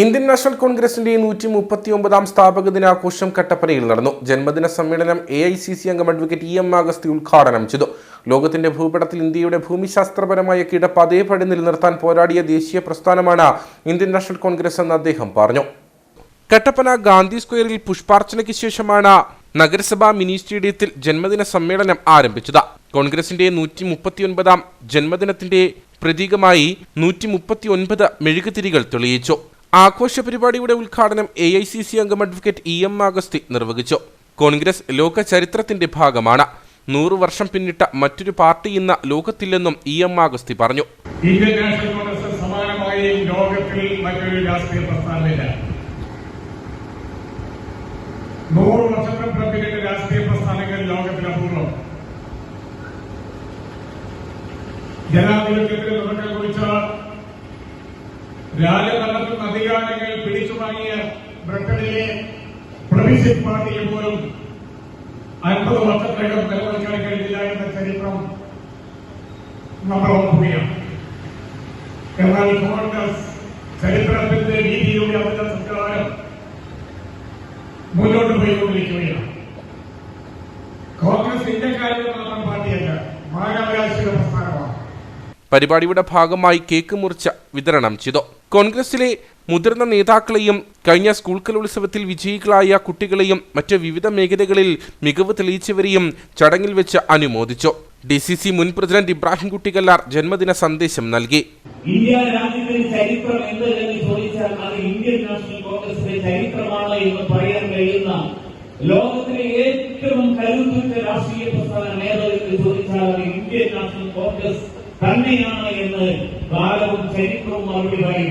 Indian national കോൺഗ്രസിന്റെ നൂറ്റി മുപ്പത്തി ഒമ്പതാം സ്ഥാപക ദിനാഘോഷം കട്ടപ്പനയിൽ നടന്നു. ജന്മദിന സമ്മേളനം എ ഐ സി സി അംഗം അഡ്വക്കേറ്റ് ഇ എം ആഗസ്തി ഉദ്ഘാടനം ചെയ്തു. ലോകത്തിന്റെ ഭൂപടത്തിൽ ഇന്ത്യയുടെ ഭൂമിശാസ്ത്രപരമായ കിടപ്പ് അതേപടി നിലനിർത്താൻ പോരാടിയ ദേശീയ പ്രസ്ഥാനമാണ് ഇന്ത്യൻ നാഷണൽ കോൺഗ്രസ് എന്ന് അദ്ദേഹം പറഞ്ഞു. കട്ടപ്പന ഗാന്ധി സ്ക്വയറിൽ പുഷ്പാർച്ചനയ്ക്ക് ശേഷമാണ് നഗരസഭാ മിനി സ്റ്റേഡിയത്തിൽ ജന്മദിന സമ്മേളനം ആരംഭിച്ചത്. കോൺഗ്രസിന്റെ നൂറ്റി മുപ്പത്തിയൊൻപതാം ജന്മദിനത്തിന്റെ പ്രതീകമായി നൂറ്റി മുപ്പത്തി ഒൻപത് മെഴുകുതിരികൾ തെളിയിച്ചു. ആഘോഷ പരിപാടിയുടെ ഉദ്ഘാടനം എ ഐ സി സി അംഗം അഡ്വക്കേറ്റ് ഇ എം ആഗസ്തി നിർവഹിച്ചു. കോൺഗ്രസ് ലോക ചരിത്രത്തിന്റെ ഭാഗമാണ്. നൂറു വർഷം പിന്നിട്ട മറ്റൊരു പാർട്ടി ഇന്ന് ലോകത്തില്ലെന്നും ഇ എം ആഗസ്തി പറഞ്ഞു. സമാനമായി ലോകത്തിൽ മറ്റൊരു രാഷ്ട്രീയ പ്രസ്ഥാനമില്ല. രാഷ്ട്രീയ പ്രസ്ഥാനങ്ങൾ തുടക്കം കുറിച്ച രാജഭരണത്തിൽ അധികാരങ്ങൾ പിടിച്ചു വാങ്ങിയ ബ്രിട്ടനിലെ പ്രവിശ്യൻ പാർട്ടിയെ പോലും അൻപത് വർഷത്തിനകം നിലനിൽക്കാൻ കഴിഞ്ഞില്ല എന്ന ചരിത്രം നമ്മൾ ഓർക്കുകയാണ് എന്നാൽ കോൺഗ്രസ് ചരിത്രത്തിന്റെ രീതിയിലൂടെ അതിന്റെ സംസ്കാരം മുന്നോട്ട് പോയിക്കൊണ്ടിരിക്കുകയാണ്. കോൺഗ്രസ് ഇന്ത്യക്കാരുടെ മാത്രം പാർട്ടിയല്ല മാനവരാശിയുടെ പ്രസ്ഥാനമാണ്. പരിപാടിയുടെ ഭാഗമായി കേക്ക് മുറിച്ച വിതരണം ചെയ്തു. കോൺഗ്രസിലെ മുതിർന്ന നേതാക്കളെയും കഴിഞ്ഞ സ്കൂൾ കലോത്സവത്തിൽ വിജയികളായ കുട്ടികളെയും മറ്റ് വിവിധ മേഖലകളിൽ മികവ് തെളിയിച്ചവരെയും ചടങ്ങിൽ വെച്ച് അനുമോദിച്ചു. ഡി സി സി മുൻ പ്രസിഡന്റ് ഇബ്രാഹിം കുട്ടികല്ലാർ ജന്മദിന സന്ദേശം നൽകി. ഇന്ത്യ രാജ്യത്തിന്റെ ചരിത്രം എന്ത് എന്ന് ചോദിച്ചാൽ അത് ഇന്ത്യൻ നാഷണൽ കോൺഗ്രസിന്റെ ചരിത്രമാണ് എന്ന് പറയാൻ ലോകത്തിലെ ഏറ്റവും കരുത്തുറ്റ രാഷ്ട്രീയ പ്രസ്ഥാന നേതാവ് ചോദിച്ചാൽ ഇന്ത്യൻ നാഷണൽ കോൺഗ്രസ് തന്നെയാണ് എന്ന് കാലവും ചരിത്രവും മറുപടി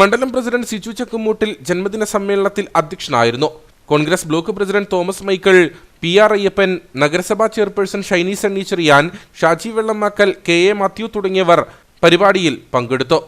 മണ്ഡലം പ്രസിഡന്റ് സിജു ചക്കുമൂട്ടിൽ ജന്മദിന സമ്മേളനത്തിൽ അധ്യക്ഷനായിരുന്നു. Congress block president Thomas Michael P R Ayyappan നഗരസഭാ chairperson Shiny Sunny Shaji Vellamakkal K A Mathew തുടങ്ങിയവർ പരിപാടിയിൽ പങ്കെടുത്തു.